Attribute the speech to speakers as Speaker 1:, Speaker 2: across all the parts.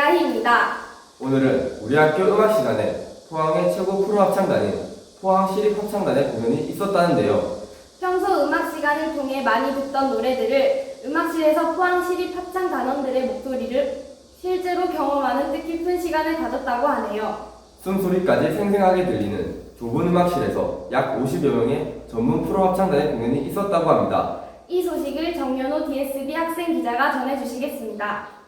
Speaker 1: 강가희입니다.
Speaker 2: 오늘은 우리 학교 음악 시간에 포항의 최고 프로 합창단인 포항 시립 합창단의 공연이 있었다는데요.
Speaker 1: 평소 음악 시간을 통해 많이 듣던 노래들을 음악실에서 포항 시립 합창 단원들의 목소리를 실제로 경험하는 뜻깊은 시간을 가졌다고 하네요.
Speaker 2: 숨소리까지 생생하게 들리는 좁은 음악실에서 약 50여 명의 전문 프로 합창단의 공연이 있었다고 합니다.
Speaker 1: 이 소식을 정연호 DSB 학생 기자가 전해주시겠습니다.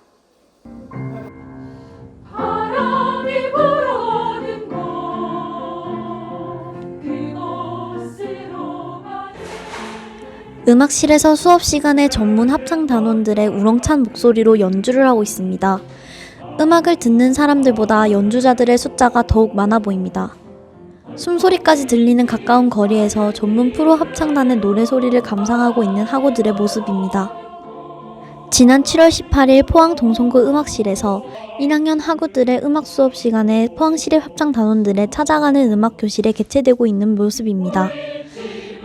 Speaker 3: 음악실에서 수업 시간에 전문 합창 단원들의 우렁찬 목소리로 연주를 하고 있습니다. 음악을 듣는 사람들보다 연주자들의 숫자가 더욱 많아 보입니다. 숨소리까지 들리는 가까운 거리에서 전문 프로 합창단의 노래 소리를 감상하고 있는 학우들의 모습입니다. 지난 7월 18일 포항 동성구 음악실에서 1학년 학우들의 음악 수업 시간에 포항시립 합창 단원들의 찾아가는 음악 교실에 개최되고 있는 모습입니다.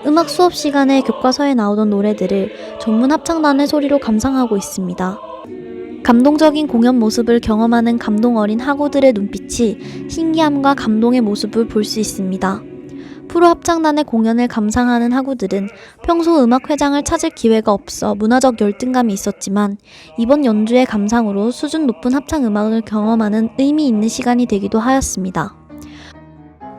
Speaker 3: 음악 수업 시간에 교과서에 나오던 노래들을 전문 합창단의 소리로 감상하고 있습니다. 감동적인 공연 모습을 경험하는 감동 어린 학우들의 눈빛이 신기함과 감동의 모습을 볼 수 있습니다. 프로 합창단의 공연을 감상하는 학우들은 평소 음악 회장을 찾을 기회가 없어 문화적 열등감이 있었지만 이번 연주의 감상으로 수준 높은 합창 음악을 경험하는 의미 있는 시간이 되기도 하였습니다.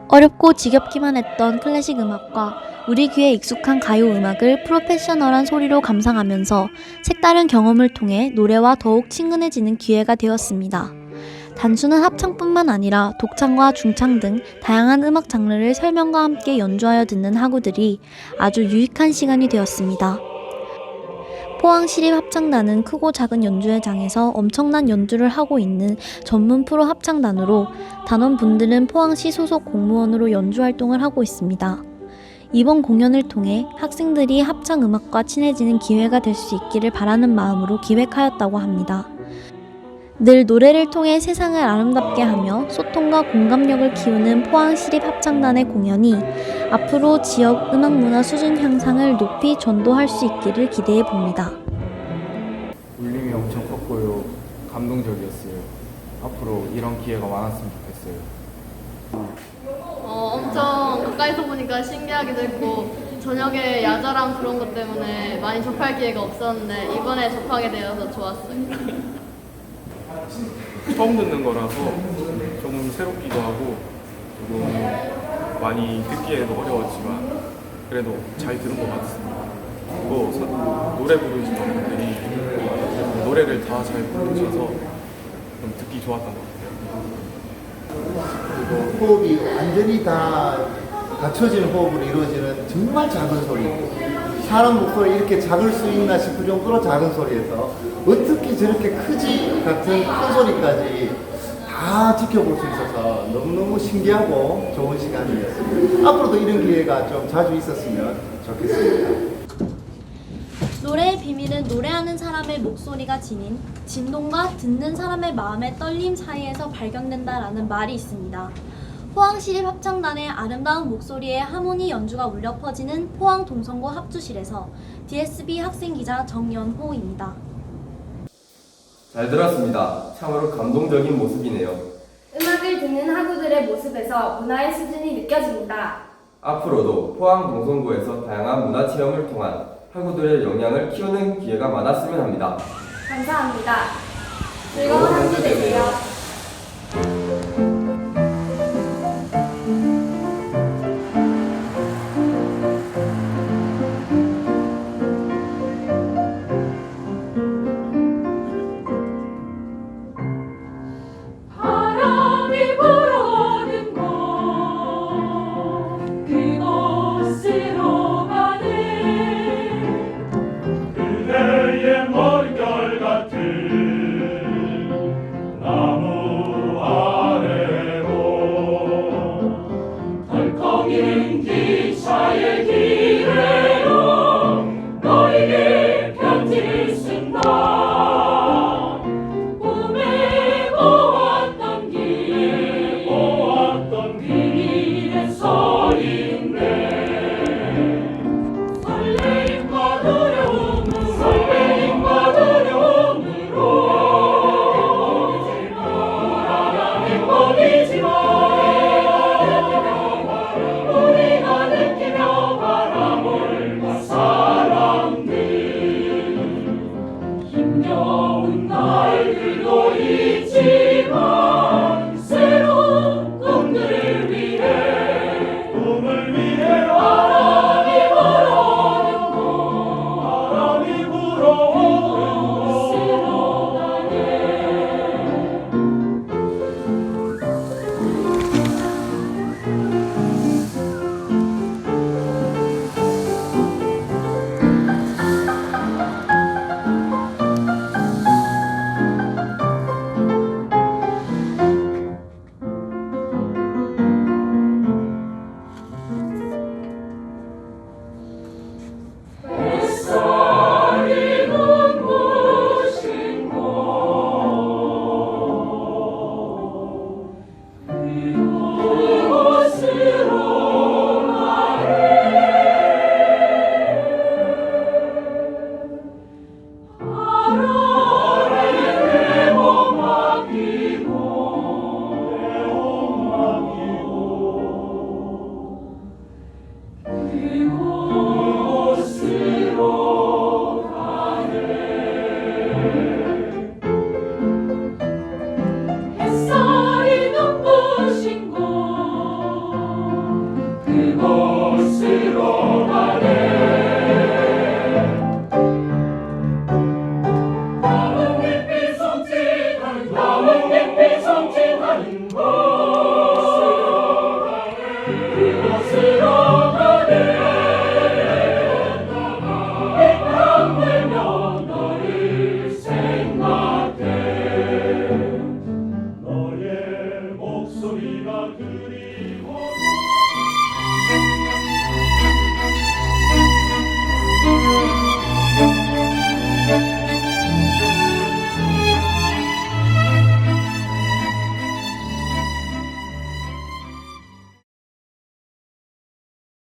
Speaker 3: 어렵고 지겹기만 했던 클래식 음악과 우리 귀에 익숙한 가요 음악을 프로페셔널한 소리로 감상하면서 색다른 경험을 통해 노래와 더욱 친근해지는 기회가 되었습니다. 단순한 합창뿐만 아니라 독창과 중창 등 다양한 음악 장르를 설명과 함께 연주하여 듣는 학우들이 아주 유익한 시간이 되었습니다. 포항시립 합창단은 크고 작은 연주회 장에서 엄청난 연주를 하고 있는 전문 프로 합창단으로 단원분들은 포항시 소속 공무원으로 연주 활동을 하고 있습니다. 이번 공연을 통해 학생들이 합창 음악과 친해지는 기회가 될 수 있기를 바라는 마음으로 기획하였다고 합니다. 늘 노래를 통해 세상을 아름답게 하며 소통과 공감력을 키우는 포항시립 합창단의 공연이 앞으로 지역 음악 문화 수준 향상을 높이 전도할 수 있기를 기대해 봅니다.
Speaker 4: 울림이 엄청 컸고요. 감동적이었어요. 앞으로 이런 기회가 많았으면 좋겠어요.
Speaker 5: 어, 엄청 가까이서 보니까 신기하기도 했고 저녁에 야자랑 그런 것 때문에 많이 접할 기회가 없었는데 이번에 접하게 되어서 좋았어요.
Speaker 4: 처음 듣는 거라서 조금 새롭기도 하고 조금 많이 듣기에도 어려웠지만 그래도 잘 들은 것 같습니다. 서- 노래 부르시는 분들이 노래를 다 잘 부르셔서 좀 듣기 좋았던 것 같아요.
Speaker 6: 그리고 호흡이 완전히 다 갖춰진 호흡으로 이루어지는 정말 작은 소리. 사람 목소리 이렇게 작을 수 있나 싶을 정도로 작은 소리에서 어떻게 저렇게 크지 같은 큰 소리까지 다 지켜볼 수 있어서 너무너무 신기하고 좋은 시간이었습니다. 앞으로도 이런 기회가 좀 자주 있었으면 좋겠습니다.
Speaker 3: 노래의 비밀은 노래하는 사람의 목소리가 지닌 진동과 듣는 사람의 마음의 떨림 사이에서 발견된다라는 말이 있습니다. 포항시립 합창단의 아름다운 목소리에 하모니 연주가 울려 퍼지는 포항 동성고 합주실에서 DSB 학생 기자 정연호입니다.
Speaker 2: 잘 들었습니다. 참으로 감동적인 모습이네요.
Speaker 1: 음악을 듣는 학우들의 모습에서 문화의 수준이 느껴집니다.
Speaker 2: 앞으로도 포항 동성구에서 다양한 문화 체험을 통한 학우들의 역량을 키우는 기회가 많았으면 합니다.
Speaker 1: 감사합니다. 즐거운 한 주 되세요. Lord.